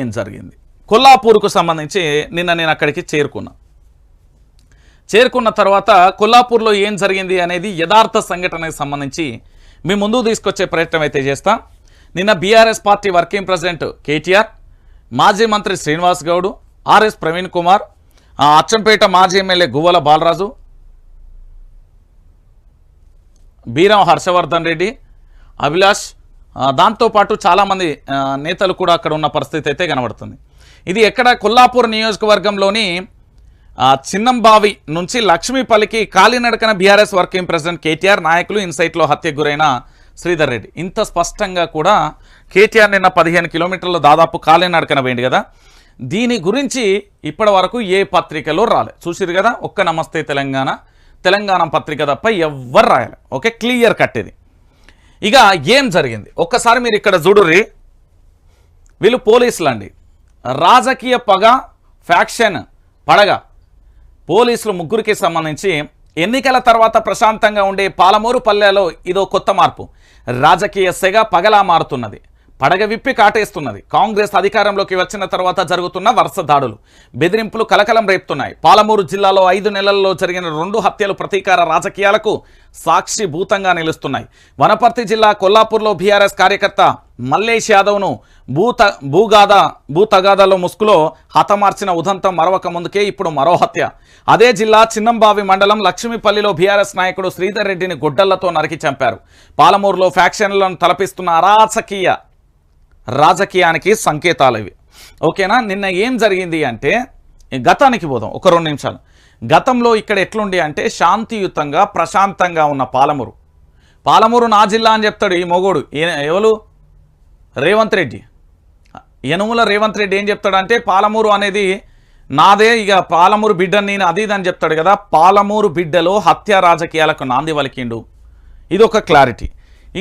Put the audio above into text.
ఏం జరిగింది? కొల్లాపూర్కు సంబంధించి నిన్న నేను అక్కడికి చేరుకున్నా. చేరుకున్న తర్వాత కొల్లాపూర్లో ఏం జరిగింది అనేది యథార్థ సంఘటనకు సంబంధించి మీ ముందుకు తీసుకొచ్చే ప్రయత్నం అయితే చేస్తా. నిన్న BRS party working president KTR మాజీ మంత్రి శ్రీనివాస్ గౌడ్ ఆర్ఎస్ ప్రవీణ్ కుమార్ అచ్చంపేట మాజీ ఎమ్మెల్యే గువ్వల బాలరాజు బీరం హర్షవర్ధన్ రెడ్డి అభిలాష్ దాంతోపాటు చాలామంది నేతలు కూడా అక్కడ ఉన్న పరిస్థితి అయితే కనబడుతుంది. ఇది ఎక్కడ కొల్లాపూర్ నియోజకవర్గంలోని చిన్నంబావి నుంచి లక్ష్మీపల్లికి కాలినడకన బీఆర్ఎస్ వర్కింగ్ ప్రెసిడెంట్ కేటీఆర్ నాయకులు ఇన్సైట్లో హత్యకు గురైన శ్రీధర్ రెడ్డి. ఇంత స్పష్టంగా కూడా కేటీఆర్ నిన్న పదిహేను కిలోమీటర్లు దాదాపు కాలినడకన పోయింది కదా. దీని గురించి ఇప్పటి వరకు ఏ పత్రికలో రాలే. చూసిరు కదా ఒక్క నమస్తే తెలంగాణ తెలంగాణ పత్రిక తప్ప ఎవ్వరు రాయాలి. ఓకే క్లియర్ కట్ ఇది. ఇక ఏం జరిగింది? ఒక్కసారి మీరు ఇక్కడ చూడుర్రి. వీళ్ళు పోలీసులు అండి రాజకీయ పగ ఫ్యాక్షన్ పడగ. పోలీసులు ముగ్గురికి సంబంధించి ఎన్నికల తర్వాత ప్రశాంతంగా ఉండే పాలమూరు పల్లెలో ఇదో కొత్త మార్పు. రాజకీయ సెగ పగలా మారుతున్నది. పడగ విప్పి కాటేస్తున్నది. కాంగ్రెస్ అధికారంలోకి వచ్చిన తర్వాత జరుగుతున్న వరుస దాడులు. బెదిరింపులు కలకలం రేపుతున్నాయి. పాలమూరు జిల్లాలో ఐదు నెలల్లో జరిగిన రెండు హత్యలు ప్రతీకార రాజకీయాలకు సాక్షిభూతంగా నిలుస్తున్నాయి. వనపర్తి జిల్లా కొల్లాపూర్లో బీఆర్ఎస్ కార్యకర్త మల్లేష్ యాదవ్ను భూత భూగాథ భూతగాథలో ముసుగులో హతమార్చిన ఉదంతం మరొక ముందుకే ఇప్పుడు మరో హత్య. అదే జిల్లా చిన్నంబావి మండలం లక్ష్మీపల్లిలో బీఆర్ఎస్ నాయకుడు శ్రీధర్ రెడ్డిని గుడ్డలతో నరికి చంపారు. పాలమూరులో ఫ్యాక్షన్లను తలపిస్తున్న అరాచకీయ రాజకీయానికి సంకేతాలు ఇవి ఓకేనా? నిన్న ఏం జరిగింది అంటే గతానికి పోదాం ఒక రెండు నిమిషాలు. గతంలో ఇక్కడ ఎట్లుండి అంటే శాంతియుతంగా ప్రశాంతంగా ఉన్న పాలమూరు. పాలమూరు నా జిల్లా అని చెప్తాడు ఈ మొగోడు. ఏ- ఎవరు? రేవంత్ రెడ్డి. యనుముల రేవంత్ రెడ్డి ఏం చెప్తాడంటే పాలమూరు అనేది నాదే ఇక పాలమూరు బిడ్డని నేను అది ఇది అని చెప్తాడు కదా. పాలమూరు బిడ్డలో హత్య రాజకీయాలకు నాంది వలికిండు. ఇది ఒక క్లారిటీ.